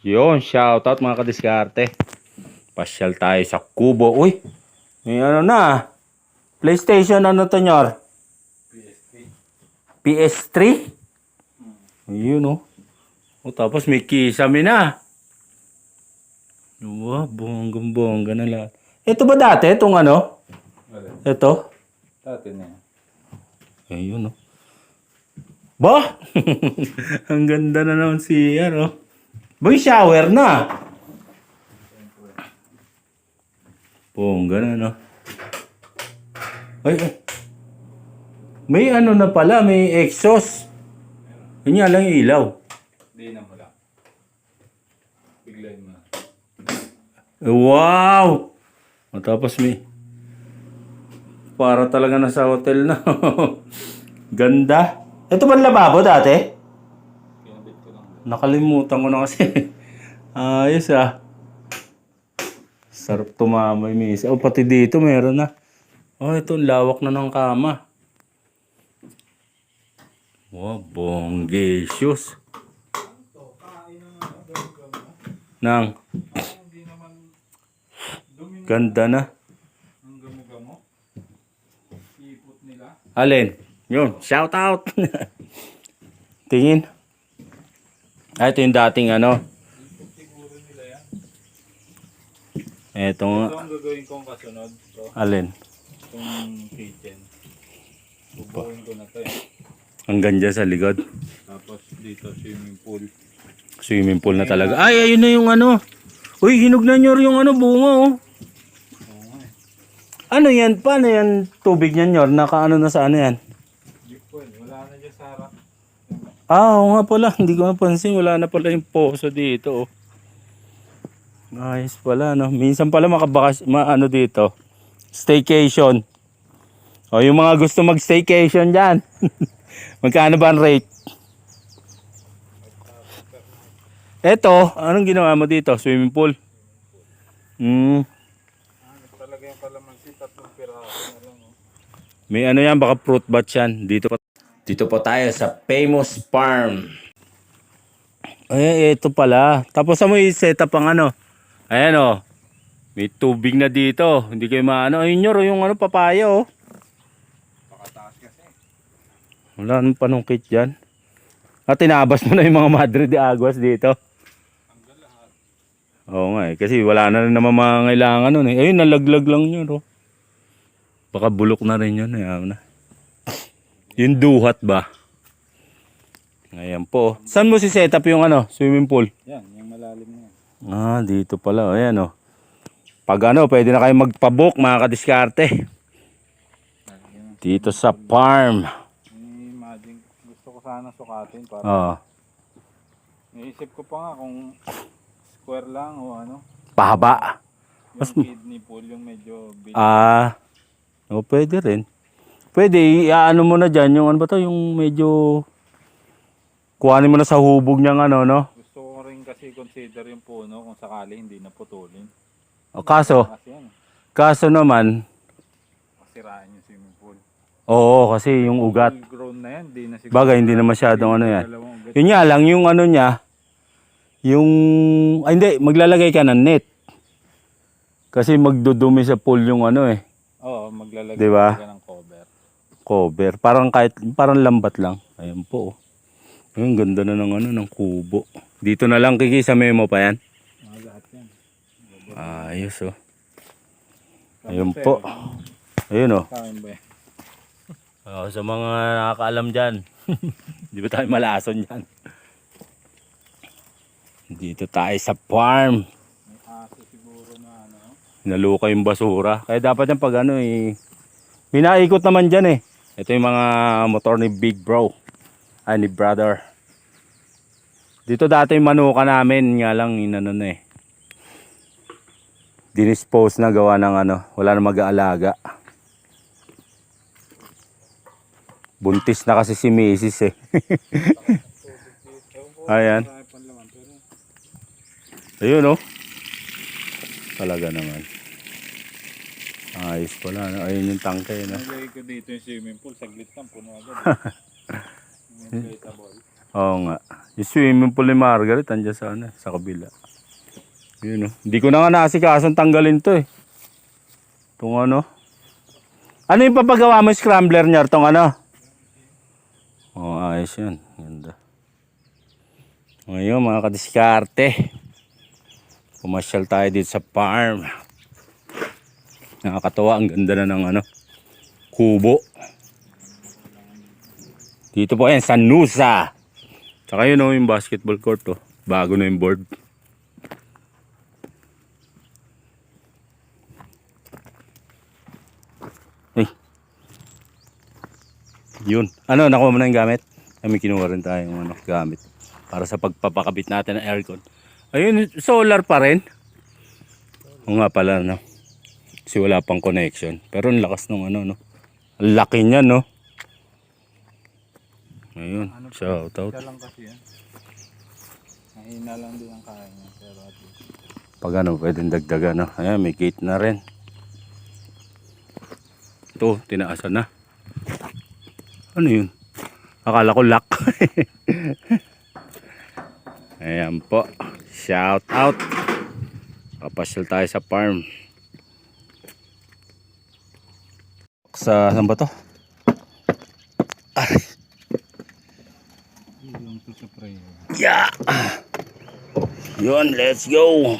Yun, shoutout mga kadiskarte. Pasyal tayo sa Kubo. Uy, may ano na. PlayStation ano to nyor? PS3. Ayun oh. O tapos may kisame na. Wow, bonggang bongga na lahat. Ito ba dati itong ano? Wala. Ito? Dati na yan. Ayun oh. Ba? Ang ganda na naman si ano. Boy, shower na. Bongga na no. Ay, ay. May ano na pala, may exhaust. Yun nga lang yung ilaw. Hindi na wala. Biglayin mo na. Wow! Matapos may... Para talaga na sa hotel na. Ganda. Ito ba lababo dati? Nakalimutan ko na kasi. Ayos ah. Sarap tumamay misa. Oh, pati dito meron na. Oh, ito lawak na ng kama. Wow, bonggesius. Nang. Ganda na. Ang gamo-gamo. Nila. Alin? Yun, shout out. Tingin. Ah, ito yung dating ano. Yan. Ito ang gagawin kong kasunod. Ito. Alin? Itong kitchen. Bubuhin ko na to eh. Hanggang dyan sa likod. Tapos dito swimming pool. Swimming pool na talaga. Ay, ayun na yung ano. Uy, hinog na nyor yung ano, bunga oh. Oo nga eh. Ano yan? Paano yan tubig niyan nyor? Naka ano na sa ano yan? Hindi po eh. Wala na dyan sa harap. Ah, oo nga pala. Hindi ko napansin. Wala na pala yung poso dito oh. Nice pala no. Minsan pala makabakas, ma ano dito. Staycation. O yung mga gusto mag-staycation dyan. Magkano ba ang rate? Eto, anong ginawa mo dito? Swimming pool? Hmm. Talaga yung kalamansi? Tatlong piraso na lang oh. May ano yan, baka fruit bat yan. Dito pa, dito po tayo sa Famous Farm. Eh, ito pala. Tapos mo i-set up ang ano. Ayan oh. May tubig na dito. Hindi kayo maano. Ayun nyo, yung ano, papaya oh. Pakataas kasi. Wala nang panungkit dyan. At tinabas mo na yung mga Madre de Aguas dito. Oo nga eh. Kasi wala na rin naman mga kailangan nun eh. Ayun, nalaglag lang yun oh. Baka bulok na rin yun. Ayan na. Yung duhat ba? Ayan po. Saan mo si set up yung ano, swimming pool? Yan, yung malalim na yan. Ah, dito pala. Ayan oh. Pag ano, pwede na kayo magpabook mga kadiskarte. Dito sa farm. Imagine, gusto ko sana sukatin para Oo. Naisip ko pa nga kung square lang o ano. Pahaba. Yung kidney pool, yung medyo big. Ah. O, pwede rin. Pwede, i-ano mo na dyan, yung ano ba to, yung medyo... Kuhanin mo na sa hubog niyang ano, no? Gusto ko rin kasi consider yung puno kung sakali hindi na putulin. O, kaso, Kasi yan, kaso naman, masiraan yung swimming pool. oo, kasi yung ugat. Full grown na yan, di na siguro. Bagay, hindi na masyadong ano yan. Dalawang ugat. Yun nga lang, yung ano niya, yung... Ay, hindi, maglalagay ka ng net. Kasi magdudumi sa pool yung ano eh, Oo, maglalagay Di ba? ka. Cover. Parang kahit, parang lambat lang. Ayan po. oh. Ayun, ganda na ng ano, ng kubo. Dito na lang, Kiki, sa memo pa yan. Ayos oh. Ayun po. Ayun oh. Oh, sa mga nakakaalam dyan. Di ba tayo malason dyan? Dito tayo sa farm. Naluka yung basura. Kaya dapat yung pag ano eh. Minaikot naman dyan eh. Ito yung mga motor ni Big Bro. Ay, ni Brother. Dito dati yung manuka namin. Nga lang, inano na eh. Dinispose na gawa ng ano. Wala na mag-aalaga. Buntis na kasi si Mrs. eh. Ayan. Ayun oh. Talaga naman. Ayos pala. no? Ayun yung tangke. No? nilagay ko dito yung swimming pool. Saglit lang, puno agad. Oo nga. Yung swimming pool ni Margaret, andyan sa, ano, sa kabila. Yun, oh. Hindi ko na nga naasikason tanggalin to eh. Itong ano. Ano yung papagawa mo yung scrambler niya? Itong ano? Oo, oh, ayos yun. Ganda. Ngayon, mga kadiskarte. Pumasyal tayo dito sa farm. Nakakatawa, ang ganda na ng ano, kubo. Dito po yan, sa Nusa. Tsaka yun oh, yung basketball court oh. Bago na yung board. Ay. Yun. Ano, nakuha mo na yung gamit? Kami kinuha rin tayong ano, gamit. Para sa pagpapakabit natin ng aircon. Ayun, solar pa rin. O nga pala, no? Kasi wala pang connection. Pero ang lakas ng ano, no? Ang laki niya, no? Ayun, shout out. Siya lang kasi yan. Mahina lang din ang kaya niya. Pero at least. Pag ano, pwedeng dagdagan, no? Ayan, may gate na rin. Ito, tinaasan na. Ano yun? Akala ko lock. Ayan po. Shout out. Kapasyal tayo sa farm. Sa, saan ba to? Prayer. Yeah! Yun, let's go!